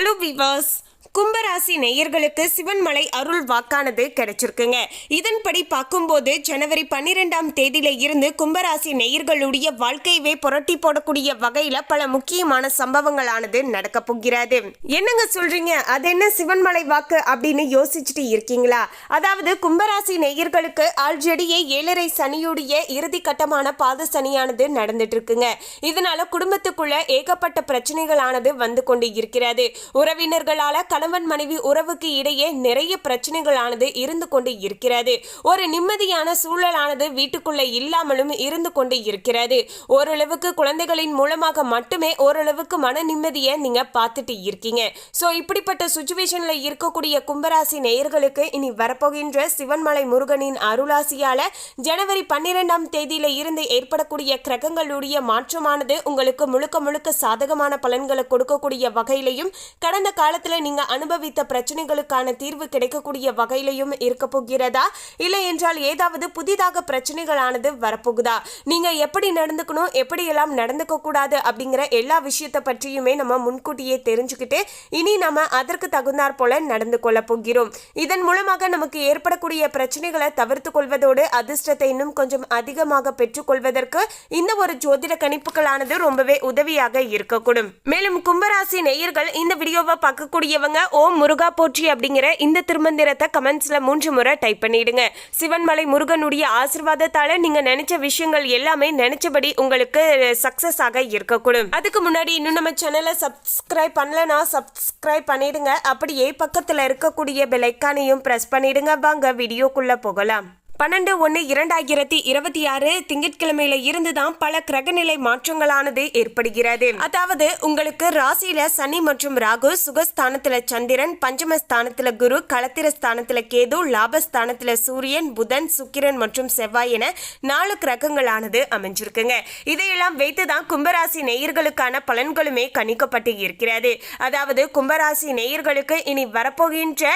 lubi was. கும்பராசி நேயர்களுக்கு சிவன்மலை அருள் வாக்கானது கிடைச்சிருக்குங்க. இதன்படி பார்க்கும்போது ஜனவரி பன்னிரெண்டாம் தேதியில இருந்து கும்பராசி நேயர்களுடைய வாழ்க்கையவே புரட்டி போடக்கூடிய வகையில பல முக்கியமான சம்பவங்களானது நடக்க போகிறது. என்னங்க சொல்றீங்க? அது என்ன சிவன்மலை வாக்கு அப்படின்னு யோசிச்சுட்டு இருக்கீங்களா? அதாவது கும்பராசி நேயர்களுக்கு ஆல்ரெடியே ஏழரை சனியுடைய இறுதி கட்டமான பாத சனியானது நடந்துட்டு இருக்குங்க. இதனால குடும்பத்துக்குள்ள ஏகப்பட்ட பிரச்சனைகளானது வந்து கொண்டு இருக்கிறது. உறவினர்களால கணவன் மனைவி உறவுக்கு இடையே நிறைய பிரச்சனைகளானது இருந்து கொண்டு இருக்கிறது. ஒரு நிம்மதியான சூழலானது வீட்டுக்குள்ளே இல்லாமலும் இருந்து கொண்டு இருக்கிறது. ஓரளவுக்கு குழந்தைகளின் மூலமாக மட்டுமே ஓரளவுக்கு மன நிம்மதியை நீங்க பார்த்துட்டு இருக்கீங்க. ஸோ இப்படிப்பட்ட சுச்சுவேஷன்ல இருக்கக்கூடிய கும்பராசி நேயர்களுக்கு இனி வரப்போகின்ற சிவன்மலை முருகனின் அருளாசியால ஜனவரி பன்னிரெண்டாம் தேதியில இருந்து ஏற்படக்கூடிய கிரகங்களுடைய மாற்றமானது உங்களுக்கு முழுக்க முழுக்க சாதகமான பலன்களை கொடுக்கக்கூடிய வகையிலையும் கடந்த காலத்துல நீங்க அனுபவித்த பிரச்சனைகளுக்கான தீர்வு கிடைக்கக்கூடிய வகையிலையும் இருக்க போகிறதா? இல்லை என்றால் ஏதாவது புதிதாக பிரச்சனைகளானது வரப்போகுதா? நீங்க எப்படி நடந்துக்கணும் எப்படி எல்லாம் நடந்துக்க கூடாது அப்படிங்கிற எல்லா விஷயத்தை பற்றியுமே நம்ம முன்கூட்டியே தெரிஞ்சுக்கிட்டு இனி நம்ம அதற்கு தகுந்தாற் போல நடந்து கொள்ள போகிறோம். இதன் மூலமாக நமக்கு ஏற்படக்கூடிய பிரச்சனைகளை தவிர்த்து கொள்வதோடு அதிர்ஷ்டத்தை இன்னும் கொஞ்சம் அதிகமாக பெற்றுக்கொள்வதற்கு இந்த ஒரு ஜோதிட கணிப்புகளானது ரொம்பவே உதவியாக இருக்கக்கூடும். மேலும் கும்பராசி நேயர்கள் இந்த வீடியோவை பார்க்கக்கூடியவங்க ஓம் முருகா போற்றி அப்படிங்கிற இந்த திருமந்திரத்தை கமெண்ட்ஸ்ல மூன்று முறை டைப் பண்ணிடுங்க. சிவன்மலை முருகனுடைய ஆசிர்வாதத்தால நீங்க நினைச்ச விஷயங்கள் எல்லாமே நினைச்சபடி உங்களுக்கு சக்சஸ் ஆக இருக்கக்கூடும். அதுக்கு முன்னாடி இன்னும் நம்ம சேனலை சப்ஸ்கிரைப் பண்ணலனா சப்ஸ்கிரைப் பண்ணிடுங்க. அப்படியே பக்கத்துல இருக்கக்கூடிய பெலைக்கானையும் பிரஸ் பண்ணிடுங்க. வாங்க வீடியோக்குள்ள போகலாம். பன்னெண்டு ஒன்று இரண்டாயிரத்தி இருபத்தி ஆறு திங்கட்கிழமையில இருந்து தான் பல கிரகநிலை மாற்றங்களானது ஏற்படுகிறது. அதாவது உங்களுக்கு ராசியில சனி மற்றும் ராகு சுகஸ்தானத்துல சந்திரன் பஞ்சமஸ்தானத்துல குரு களத்திர ஸ்தானத்துல கேது லாபஸ்தானத்துல சூரியன் புதன் சுக்கிரன் மற்றும் செவ்வாய் என நாலு கிரகங்களானது அமைஞ்சிருக்குங்க. இதையெல்லாம் வைத்து தான் கும்பராசி நேயர்களுக்கான பலன்களுமே கணிக்கப்பட்டு இருக்கிறது. அதாவது கும்பராசி நேயர்களுக்கு இனி வரப்போகின்ற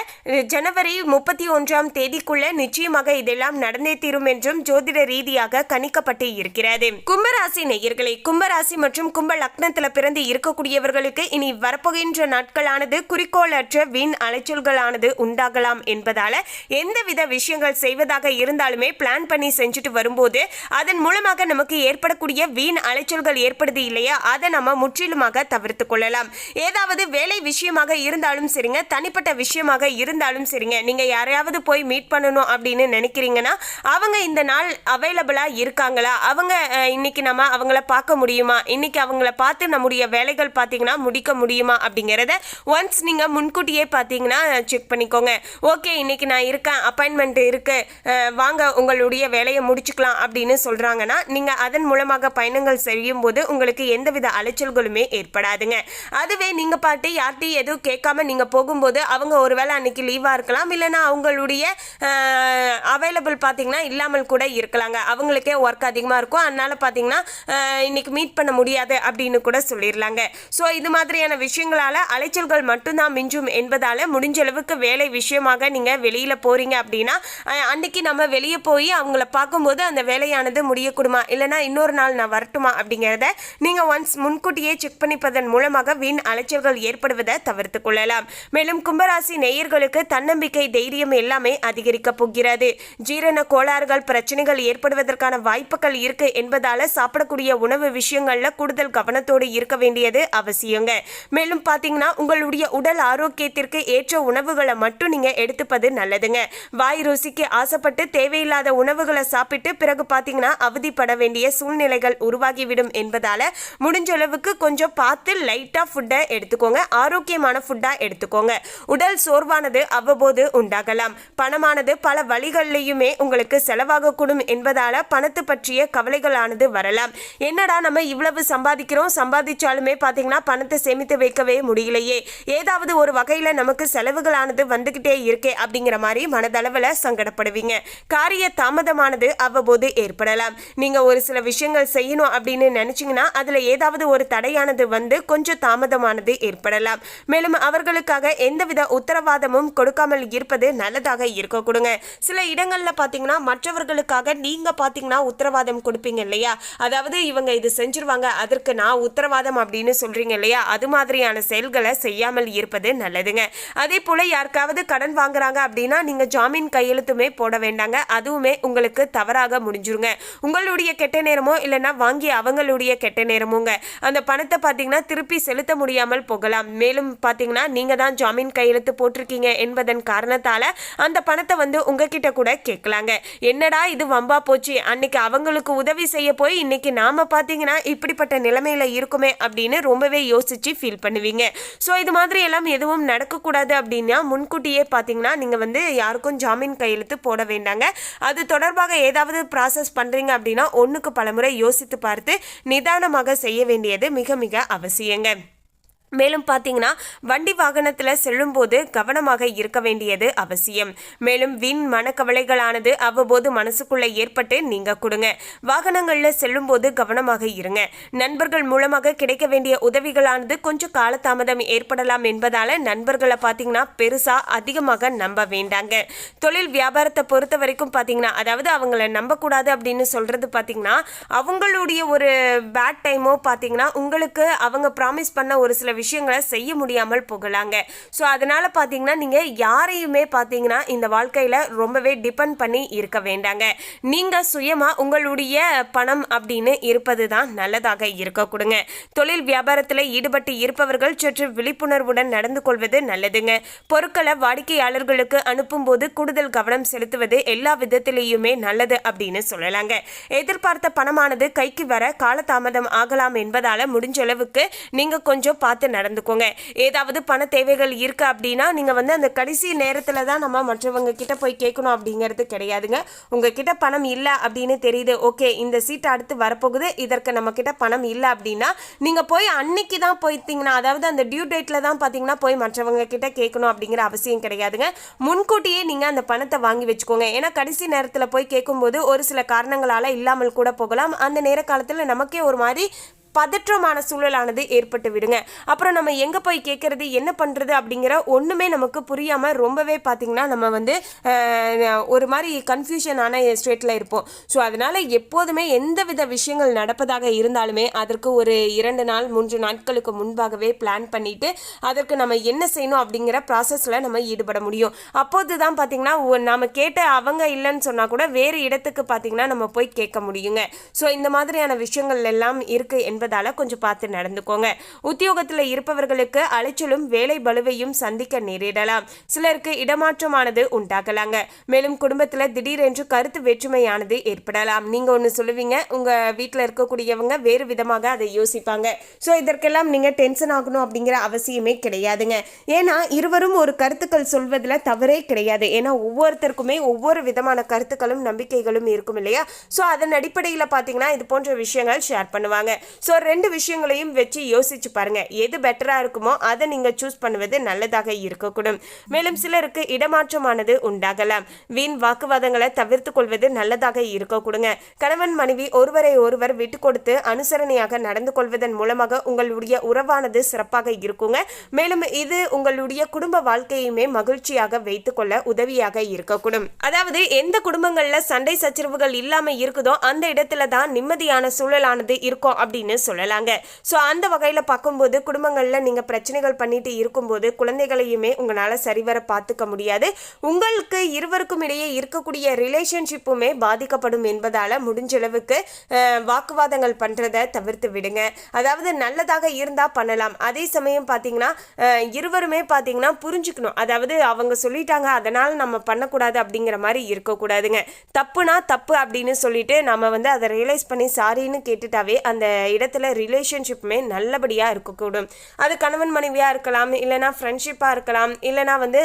ஜனவரி முப்பத்தி ஒன்றாம் தேதிக்குள்ள நிச்சயமாக இதெல்லாம் நடந்தே தீரும் என்றும் ஜோதிட ரீதியாக கணிக்கப்பட்டு இருக்கிறது. கும்பராசி நேயர்களை கும்பராசி மற்றும் கும்ப லக்னத்தில் பிறந்து இருக்கக்கூடியவர்களுக்கு இனி வரப்போகின்ற நாட்களானது குறிக்கோளற்ற வீண் அலைச்சல்களானது உண்டாகலாம் என்பதால எந்தவித விஷயங்கள் செய்வதாக இருந்தாலுமே பிளான் பண்ணி செஞ்சுட்டு வரும்போது அதன் மூலமாக நமக்கு ஏற்படக்கூடிய வீண் அலைச்சல்கள் ஏற்படுது இல்லையா? அதை நம்ம முற்றிலுமாக தவிர்த்து கொள்ளலாம். ஏதாவது வேலை விஷயமாக இருந்தாலும் சரிங்க தனிப்பட்ட விஷயமாக இருந்தாலும் சரிங்க. நீங்க யாரையாவது போய் மீட் பண்ணணும் அப்படின்னு நினைக்கிறீங்க பார்த்தீங்கன்னா அவங்க இந்த நாள் அவைலபிளா இருக்காங்களா? அவங்க இன்னைக்கு நம்ம அவங்கள பார்க்க முடியுமா? இன்னைக்கு அவங்கள பார்த்து நம்முடைய வேலைகள் பார்த்தீங்கன்னா முடிக்க முடியுமா? அப்படிங்கிறத ஒன்ஸ் நீங்கள் முன்கூட்டியே பார்த்தீங்கன்னா செக் பண்ணிக்கோங்க. ஓகே இன்னைக்கு நான் இருக்கேன் அப்பாயின்மெண்ட் இருக்கு வாங்க உங்களுடைய வேலையை முடிச்சுக்கலாம் அப்படின்னு சொல்றாங்கன்னா நீங்கள் அதன் மூலமாக பயணங்கள் செய்யும் போது உங்களுக்கு எந்தவித அலைச்சல்களுமே ஏற்படாதுங்க. அதுவே நீங்கள் பாட்டு யார்கிட்டையும் எதுவும் கேட்காம நீங்கள் போகும்போது அவங்க ஒருவேளை அன்னைக்கு லீவாக இருக்கலாம் இல்லைன்னா அவங்களுடைய அவைலபிள் பார்த்தீங்கன்னா இல்லாமல் கூட இருக்கலாங்க. அவங்களுக்கே ஒர்க் அதிகமாக இருக்கும். அதனால பார்த்தீங்கன்னா இன்றைக்கி இன்னைக்கு மீட் பண்ண முடியாது அப்படின்னு கூட சொல்லிடலாங்க. ஸோ இது மாதிரியான விஷயங்களால அலைச்சல்கள் மட்டும்தான் மிஞ்சும் என்பதால முடிஞ்ச அளவுக்கு வேலை விஷயமாக நீங்க வெளியில போறீங்க அப்படின்னா அன்றைக்கி அன்னைக்கு நம்ம வெளியே போய் அவங்கள பார்க்கும்போது அந்த வேலையானது முடியக்கூடுமா? இல்லைன்னா இன்னொரு நாள் நான் வரட்டுமா அப்படிங்கிறத நீங்க ஒன்ஸ் முன்கூட்டியே செக் பண்ணிப்பதன் மூலமாக வீண் அலைச்சல்கள் ஏற்படுவதை தவிர்த்து கொள்ளலாம். மேலும் கும்பராசி நேயர்களுக்கு தன்னம்பிக்கை தைரியம் எல்லாமே அதிகரிக்கப் போகிறது. ஜீரண கோளாறுகள் பிரச்சனைகள் ஏற்படுவதற்கான வாய்ப்புகள் இருக்கு என்பதால சாப்பிடக்கூடிய உணவு விஷயங்கள்ல கூடுதல் கவனத்தோடு இருக்க வேண்டியது அவசியங்க. மேலும் பாத்தீங்கன்னா உங்களுடைய உடல் ஆரோக்கியத்திற்கு ஏற்ற உணவுகளை மட்டும் நீங்க எடுத்துப்பது நல்லதுங்க. வாய் ருசிக்கு ஆசைப்பட்டு தேவையில்லாத உணவுகளை சாப்பிட்டு பிறகு பாத்தீங்கன்னா அவதிப்பட வேண்டிய சூழ்நிலைகள் உருவாகிவிடும் என்பதால முடிஞ்ச அளவுக்கு கொஞ்சம் பார்த்து லைட்டா ஃபுட்டை எடுத்துக்கோங்க. ஆரோக்கியமான ஃபுட்டா எடுத்துக்கோங்க. உடல் சோர்வானது அவ்வப்போது உண்டாகலாம். பணமானது பல வழிகள்லையுமே உங்களுக்கு செலவாகக்கூடும் என்பதால பணத்து பற்றிய கவலைகளானது வரலாம். என்னடா நம்ம இவ்வளவு சம்பாதிக்கிறோம்? சம்பாதிச்சாலுமே பாத்தீங்கன்னா பணத்தை சேமித்து வைக்கவே முடியலையே. ஏதாவது ஒரு வகையில் நமக்கு செலவுகளானது வந்துகிட்டே இருக்கே அப்படிங்கிற மாதிரி மனதளவில் சங்கடப்படுவீங்க. காரிய தாமதமானது அவ்வப்போது ஏற்படலாம். நீங்க ஒரு சில விஷயங்கள் செய்யணும் அப்படின்னு நினைச்சீங்கன்னா அதுல ஏதாவது ஒரு தடையானது வந்து கொஞ்சம் தாமதமானது ஏற்படலாம். மேலும் அவர்களுக்காக எந்தவித உத்தரவாதமும் கொடுக்காமல் இருப்பது நல்லதாக இருக்க கொடுங்க. சில இடங்களில் பார்த்தீங்கன்னா மற்றவர்களுக்காக நீங்கள் பார்த்தீங்கன்னா உத்தரவாதம் கொடுப்பீங்க இல்லையா? அதாவது இவங்க இது செஞ்சிருவாங்க அதற்கு நான் உத்தரவாதம் அப்படின்னு சொல்கிறீங்க இல்லையா? அது மாதிரியான செயல்களை செய்யாமல் இருப்பது நல்லதுங்க. அதே போல் யாருக்காவது கடன் வாங்குறாங்க அப்படின்னா நீங்கள் ஜாமீன் கையெழுத்துமே போட வேண்டாங்க. அதுவுமே உங்களுக்கு தவறாக முடிஞ்சிருங்க. உங்களுடைய கெட்ட நேரமோ இல்லைன்னா வாங்கி அவங்களுடைய கெட்ட நேரமோங்க. அந்த பணத்தை பார்த்தீங்கன்னா திருப்பி செலுத்த முடியாமல் போகலாம். மேலும் பார்த்தீங்கன்னா நீங்கள் தான் ஜாமீன் கையெழுத்து போட்டிருக்கீங்க என்பதன் காரணத்தால் அந்த பணத்தை வந்து உங்ககிட்ட கூட கேட்கலாங்க என்னடா இது வம்பா போச்சு. அன்னைக்கு அவங்களுக்கு உதவி செய்ய போய் இன்னைக்கு நாம பார்த்தீங்கன்னா இப்படிப்பட்ட நிலைமையில இருக்குமே அப்படின்னு ரொம்பவே யோசிச்சு ஃபீல் பண்ணுவீங்க. ஸோ இது மாதிரி எல்லாம் எதுவும் நடக்கக்கூடாது அப்படின்னா முன்கூட்டியே பார்த்தீங்கன்னா நீங்கள் வந்து யாருக்கும் ஜாமீன் கையெழுத்து போட வேண்டாங்க. அது தொடர்பாக ஏதாவது ப்ராசஸ் பண்ணுறீங்க அப்படின்னா ஒன்றுக்கு பலமுறை யோசித்து பார்த்து நிதானமாக செய்ய வேண்டியது மிக மிக அவசியங்க. மேலும் பார்த்தீங்கன்னா வண்டி வாகனத்தில் செல்லும்போது கவனமாக இருக்க வேண்டியது அவசியம். மேலும் வீண் மனக்கவலைகளானது அவ்வப்போது மனசுக்குள்ளே ஏற்பட்டு நீங்க கொடுங்க. வாகனங்களில் செல்லும்போது கவனமாக இருங்க. நண்பர்கள் மூலமாக கிடைக்க வேண்டிய உதவிகளானது கொஞ்சம் காலதாமதம் ஏற்படலாம் என்பதால நண்பர்களை பார்த்தீங்கன்னா பெருசாக அதிகமாக நம்ப வேண்டாங்க. தொழில் வியாபாரத்தை பொறுத்த வரைக்கும் பார்த்தீங்கன்னா அதாவது அவங்கள நம்பக்கூடாது அப்படின்னு சொல்கிறது பார்த்தீங்கன்னா அவங்களுடைய ஒரு பேட் டைமோ பார்த்தீங்கன்னா உங்களுக்கு அவங்க ப்ராமிஸ் பண்ண ஒரு சில விஷயங்களை செய்ய முடியாமல் போகலாங்க. ஸோ அதனால் பார்த்தீங்கன்னா நீங்கள் யாரையுமே பார்த்தீங்கன்னா இந்த வாழ்க்கையில் ரொம்பவே டிபெண்ட் பண்ணி இருக்க வேண்டாங்க. நீங்கள் சுயமாக உங்களுடைய பணம் அப்படின்னு இருப்பது தான் நல்லதாக இருக்க கொடுங்க. தொழில் வியாபாரத்தில் ஈடுபட்டு இருப்பவர்கள் சற்று விழிப்புணர்வுடன் நடந்து கொள்வது நல்லதுங்க. பொருட்களை வாடிக்கையாளர்களுக்கு அனுப்பும்போது கூடுதல் கவனம் செலுத்துவது எல்லா விதத்திலேயுமே நல்லது அப்படின்னு சொல்லலாங்க. எதிர்பார்த்த பணமானது கைக்கு வர காலதாமதம் ஆகலாம் என்பதால் முடிஞ்ச அளவுக்கு நீங்கள் கொஞ்சம் பார்த்து நடந்துக்கோங்க. ஏதாவது பண தேவைகள் இருக்கு அப்படின்னா நீங்க வந்து அந்த கடைசி நேரத்துல தான் நம்ம மற்றவங்க கிட்ட போய் கேட்கணும் அப்படிங்கிறது கிடையாதுங்க. உங்ககிட்ட பணம் இல்லை அப்படின்னு தெரியுது. ஓகே இந்த சீட் அடுத்து வரப்போகுது. இதற்கு நம்ம கிட்ட பணம் இல்லை அப்படின்னா நீங்க போய் அன்னைக்கு தான் போயிட்டீங்கன்னா அதாவது அந்த டியூ டேட்ல தான் பார்த்தீங்கன்னா போய் மற்றவங்க கிட்ட கேட்கணும் அப்படிங்கிற அவசியம் கிடையாதுங்க. முன்கூட்டியே நீங்க அந்த பணத்தை வாங்கி வச்சுக்கோங்க. ஏன்னா கடைசி நேரத்தில் போய் கேட்கும்போது ஒரு சில காரணங்களால் இல்லாமல் கூட போகலாம். அந்த நேர காலத்தில் நமக்கே ஒரு மாதிரி பதற்றமான சூழலானது ஏற்பட்டு விடுங்க. அப்புறம் நம்ம எங்கே போய் கேட்குறது என்ன பண்ணுறது அப்படிங்கிற ஒன்றுமே நமக்கு புரியாமல் ரொம்பவே பார்த்திங்கன்னா நம்ம வந்து ஒரு மாதிரி கன்ஃபியூஷனான ஸ்டேட்டில் இருப்போம். ஸோ அதனால் எப்போதுமே எந்த வித விஷயங்கள் நடப்பதாக இருந்தாலுமே அதற்கு ஒரு இரண்டு நாள் மூன்று நாட்களுக்கு முன்பாகவே பிளான் பண்ணிட்டு அதற்கு நம்ம என்ன செய்யணும் அப்படிங்கிற ப்ராசஸில் நம்ம ஈடுபட முடியும். அப்போது தான் பார்த்திங்கன்னா நம்ம கேட்ட அவங்க இல்லைன்னு சொன்னால் கூட வேறு இடத்துக்கு பார்த்திங்கன்னா நம்ம போய் கேட்க முடியுங்க. ஸோ இந்த மாதிரியான விஷயங்கள் எல்லாம் இருக்குது என்பதால கொஞ்சம் பார்த்து நடந்துக்கோங்க. உத்தியோகத்தில் இருப்பவர்களுக்கு அலைச்சலும் வேலை பலுவையும் சந்திக்க நேரிடலாம். சிலருக்கு இடமாற்றமானது உண்டாகலாங்க. மேலும் குடும்பத்தில் திடீரென்று கருத்து வேற்றுமையானது ஏற்படலாம். நீங்க ஒன்று சொல்லுவீங்க உங்க வீட்டில் இருக்கக்கூடியவங்க வேறு விதமாக அதை யோசிப்பாங்க. ஸோ இதற்கெல்லாம் நீங்க டென்ஷன் ஆகணும் அப்படிங்கிற அவசியமே கிடையாதுங்க. ஏன்னா இருவரும் ஒரு கருத்துக்கள் சொல்வதில் தவறே கிடையாது. ஏன்னா ஒவ்வொருத்தருக்குமே ஒவ்வொரு விதமான கருத்துக்களும் நம்பிக்கைகளும் இருக்கும் இல்லையா? ஸோ அதன் அடிப்படையில் பார்த்தீங்கன்னா இது போன்ற விஷயங்கள் ஷேர் பண்ணுவாங்க. ஸோ ரெண்டு விஷயங்களையும் வச்சு யோசிச்சு பாருங்க. எது பெட்டராக இருக்குமோ அதை நீங்கள் சூஸ் பண்ணுவது நல்லதாக இருக்கக்கூடும். மேலும் சிலருக்கு இடமாற்றமானது உண்டாகலாம். வீண் வாக்குவாதங்களை தவிர்த்து கொள்வது நல்லதாக இருக்கக்கூடுங்க. கணவன் மனைவி ஒருவரை ஒருவர் விட்டு கொடுத்து அனுசரணையாக நடந்து கொள்வதன் மூலமாக உங்களுடைய உறவானது சிறப்பாக இருக்குங்க. மேலும் இது உங்களுடைய குடும்ப வாழ்க்கையுமே மகிழ்ச்சியாக வைத்துக்கொள்ள உதவியாக இருக்கக்கூடும். அதாவது எந்த குடும்பங்கள்ல சண்டை சச்சரவுகள் இல்லாமல் இருக்குதோ அந்த இடத்துல தான் நிம்மதியான சூழலானது இருக்கும் அப்படின்னு சொல்லலாங்க. ஸோ அந்த வகையில் பார்க்கும்போது குடும்பங்கள்ல நீங்க பிரச்சனைகள் பண்ணிட்டு இருக்கும்போது குழந்தைகளையுமே உங்களால சரிவர பார்த்துக்க முடியாது. உங்களுக்கு இருவருக்கும் இடையே இருக்கக்கூடிய ரிலேஷன்ஷிப்புமே பாதிக்கப்படும் என்பதால முடிஞ்ச அளவுக்கு வாக்குவாதங்கள் பண்றதை தவிர்த்து விடுங்க. அதாவது நல்லதாக இருந்தா பண்ணலாம். அதே சமயம் பார்த்தீங்கன்னா இருவருமே பார்த்தீங்கன்னா புரிஞ்சுக்கணும். அதாவது அவங்க சொல்லிட்டாங்க அதனால நம்ம பண்ணக்கூடாது அப்படிங்கிற மாதிரி இருக்கக்கூடாதுங்க. தப்புனா தப்பு அப்படின்னு சொல்லிட்டு நம்ம வந்து அதை ரியலைஸ் பண்ணி சாரின்னு கேட்டுட்டாவே அந்த இடத்துல ரிலேஷன்ஷிப்புமே நல்லபடியாக இருக்கக்கூடும். அது கணவன் மனைவியாக இருக்கலாம் இல்லைனா ஃப்ரெண்ட்ஷிப்பாக இருக்கலாம் இல்லைனா வந்து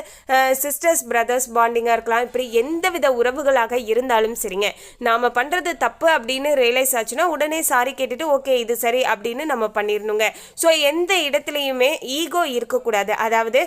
சிஸ்டர்ஸ் பிரதர்ஸ் பாண்டிங்காக இருக்கலாம். இப்படி எந்த வித உறவுகளாக இருந்தாலும் சரிங்க. நாம் பண்ணுறது தப்பு அப்படின்னு ரியலைஸ் ஆச்சுன்னா உடனே சாரி கேட்டுட்டு ஓகே இது சரி அப்படின்னு நம்ம பண்ணிடணுங்க ஸோ எந்த இடத்துலையுமே ஈகோ இருக்கக்கூடாது. அதாவது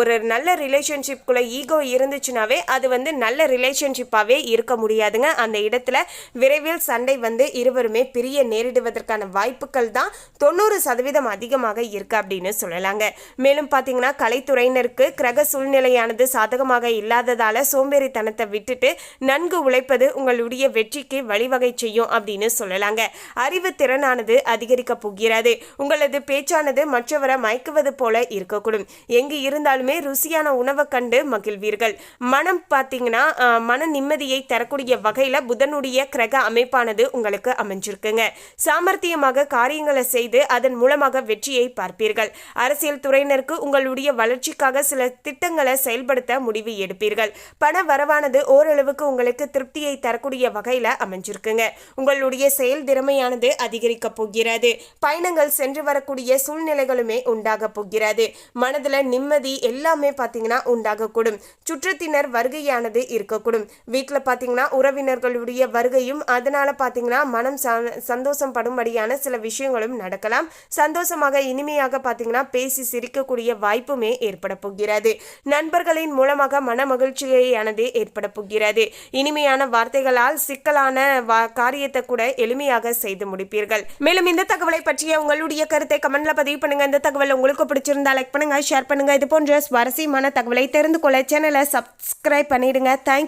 ஒரு நல்ல ரிலேஷன்ஷிப்குள்ளே ஈகோ இருந்துச்சுனாவே அது வந்து நல்ல ரிலேஷன்ஷிப்பாகவே இருக்க முடியாதுங்க. அந்த இடத்துல விரைவில் சண்டை வந்து இருவருமே பிரிய நேரிடுவதற்கான வாய்ப்பு வாய்ப்புகள் தான் தொண்ணூறு சதவீதம் அதிகமாக இருக்கு அப்படின்னு சொல்லலாங்க. மேலும் பார்த்தீங்கன்னா கலைத்துறையினருக்கு கிரக சூழ்நிலையானது சாதகமாக இல்லாததால சோம்பேறித்தனத்தை விட்டுட்டு நன்கு உழைப்பது உங்களுடைய வெற்றிக்கு வழிவகை செய்யும் அப்படின்னு சொல்லலாங்க. அறிவு திறனானது அதிகரிக்க போகிறது. உங்களது பேச்சானது மற்றவரை மயக்குவது போல இருக்கக்கூடும். எங்கு இருந்தாலுமே ருசியான உணவை கண்டு மகிழ்வீர்கள். மனம் பார்த்தீங்கன்னா மன நிம்மதியை தரக்கூடிய வகையில் புதனுடைய கிரக அமைப்பானது உங்களுக்கு அமைஞ்சிருக்குங்க. சாமர்த்தியமாக காரியங்களை செய்து அதன் மூலமாக வெற்றியை பார்ப்பீர்கள். அரசியல் துறையினருக்கு உங்களுடைய வளர்ச்சிக்காக சில திட்டங்களை செயல்படுத்த முடிவு எடுப்பீர்கள். பண வரவானது ஓரளவுக்கு உங்களுக்கு திருப்தியை தரக்கூடிய வகையில் அமைஞ்சிருக்குங்க. உங்களுடைய செயல் திறமையானது அதிகரிக்க போகிறது. பயணங்கள் சென்று வரக்கூடிய சூழ்நிலைகளுமே உண்டாக போகிறது. மனதில் நிம்மதி எல்லாமே பார்த்தீங்கன்னா உண்டாகக்கூடும். சுற்றத்தினர் வருகையானது இருக்கக்கூடும். வீட்டில் பார்த்தீங்கன்னா உறவினர்களுடைய வருகையும் அதனால பார்த்தீங்கன்னா மனம் ச- சந்தோஷம் படும்படியான சில விஷயங்களும் நடக்கலாம். சந்தோஷமாக இனிமையாக பார்த்தீங்கன்னா பேசி சிரிக்கக்கூடிய வாய்ப்புமே ஏற்பட போகிறது. நண்பர்களின் மூலமாக மன மகிழ்ச்சியானது ஏற்பட போகிறது. இனிமையான வார்த்தைகளால் சிக்கலான வா- காரியத்தை கூட எளிமையாக செய்து முடிப்பீர்கள். மேலும் இந்த தகவலை பற்றிய உங்களுடைய கருத்தை கமெண்ட்ல பதிவு பண்ணுங்க. இந்த தகவல் உங்களுக்கு பிடிச்சிருந்தா லைக் பண்ணுங்க ஷேர் பண்ணுங்க. இது போன்ற சுவாரஸ்யமான தகவலை தெரிந்து கொள்ள சேனலை சப்ஸ்கிரைப் பண்ணிடுங்க. தேங்க்